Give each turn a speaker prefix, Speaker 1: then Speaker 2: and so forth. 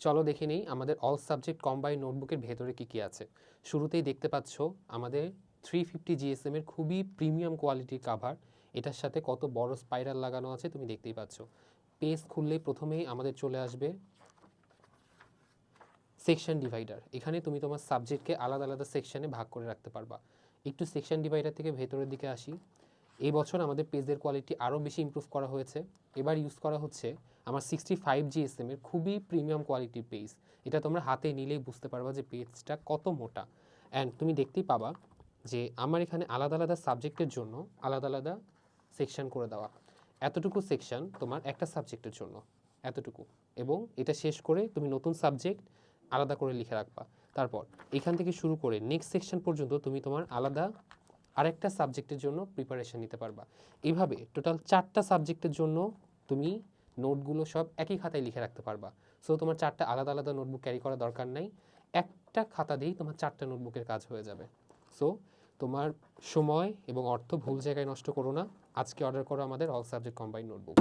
Speaker 1: চলো দেখে নেই আমাদের অল সাবজেক্ট কম্বাইন নোটবুকের ভেতরে কী কী আছে। শুরুতেই দেখতে পাচ্ছ আমাদের থ্রি ফিফটি জিএসএম এর খুবই প্রিমিয়াম কোয়ালিটির কাভার এটার সাথে কত বড় স্পাইরাল লাগানো আছে তুমি দেখতেই পাচ্ছ। পেজ খুললেই প্রথমেই আমাদের চলে আসবে সেকশন ডিভাইডার এখানে তুমি তোমার সাবজেক্টকে আলাদা আলাদা সেকশনে ভাগ করে রাখতে পারবা। একটু সেকশন ডিভাইডার থেকে ভেতরের দিকে আসি। এই বছর আমাদের পেজের কোয়ালিটি আরও বেশি ইমপ্রুভ করা হয়েছে। এবার ইউজ করা হচ্ছে আমার সিক্সটি ফাইভ জিএসএম এর খুবই প্রিমিয়াম কোয়ালিটির পেজ এটা তোমরা হাতে নিলেই বুঝতে পারবা যে পেজটা কত মোটা। অ্যান্ড তুমি দেখতেই পাবা যে আমার এখানে আলাদা আলাদা সাবজেক্টের জন্য আলাদা আলাদা সেকশন করে দেওয়া। এতটুকু সেকশন তোমার একটা সাবজেক্টের জন্য। এতটুকু। এবং এটা শেষ করে তুমি নতুন সাবজেক্ট আলাদা করে লিখে রাখবা। তারপর এখান থেকে শুরু করে নেক্সট সেকশন পর্যন্ত তুমি তোমার আলাদা আরেকটা সাবজেক্টের জন্য প্রিপারেশন নিতে পারবা। এভাবে টোটাল চারটা সাবজেক্টের জন্য তুমি নোটগুলো সব একই খাতায় লিখে রাখতে পারবা। সো তোমার চারটা আলাদা আলাদা নোটবুক ক্যারি করা দরকার নাই। একটা খাতা দিয়েই তোমার চারটা নোটবুকের কাজ হয়ে যাবে। সো তোমার সময় এবং অর্থ ভুল জায়গায় নষ্ট করো না। আজকে অর্ডার করো আমাদের অল সাবজেক্ট কম্বাইন নোটবুক